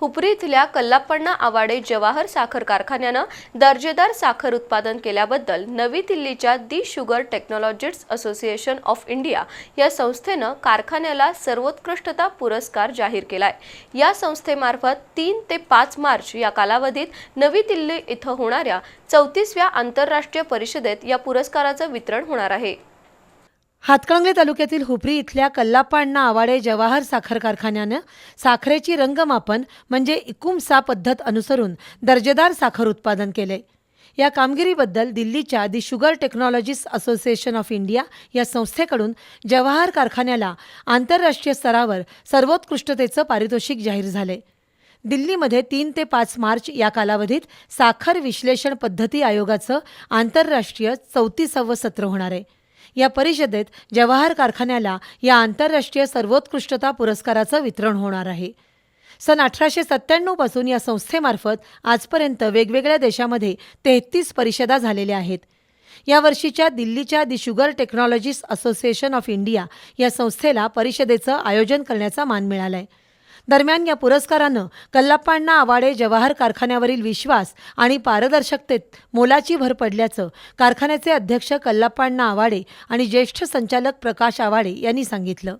हुपरी इथल्या कल्लाप्पण्णा आवाडे जवाहर साखर कारखान्यानं दर्जेदार साखर उत्पादन केल्याबद्दल नवी दिल्लीच्या the sugar technologists association of India या संस्थेनं कारखान्याला सर्वोत्कृष्टता पुरस्कार जाहीर केलाय. या संस्थेमार्फत तीन ते पाच मार्च या कालावधीत नवी दिल्ली इथं होणाऱ्या चौतीसव्या आंतरराष्ट्रीय परिषदेत या पुरस्काराचं वितरण होणार आहे. हातकणंगले तालुक्यातील हुपरी इथल्या कल्लाप्पा आवाडे जवाहर साखर कारखान्यानं साखरेची रंगमापन म्हणजे इकुमसा पद्धत अनुसरून दर्जेदार साखर उत्पादन केले. या कामगिरीबद्दल दिल्लीच्या the sugar technologists association of India या संस्थेकडून जवाहर कारखान्याला आंतरराष्ट्रीय स्तरावर सर्वोत्कृष्टतेचं पारितोषिक जाहीर झाले. दिल्लीमध्ये तीन ते पाच मार्च या कालावधीत साखर विश्लेषण पद्धती आयोगाचं आंतरराष्ट्रीय चौतीसावं सत्र होणार आहे. या परिषदेत जवाहर कारखान्याला या आंतरराष्ट्रीय सर्वोत्कृष्टता पुरस्काराचं वितरण होणार आहे. सन अठराशे सत्त्याण्णवपासून या संस्थेमार्फत आजपर्यंत वेगवेगळ्या देशामध्ये तेहतीस परिषदा झालेल्या आहेत. या वर्षीच्या दिल्लीच्या the sugar technologists association of India या संस्थेला परिषदेचं आयोजन करण्याचा मान मिळालाय. दरम्यान या पुरस्कारानं कल्लाप्पांना आवाडे जवाहर कारखान्यावरील विश्वास आणि पारदर्शकतेत मोलाची भर पडल्याचं कारखान्याचे अध्यक्ष कल्लाप्पांना आवाडे आणि ज्येष्ठ संचालक प्रकाश आवाडे यांनी सांगितलं.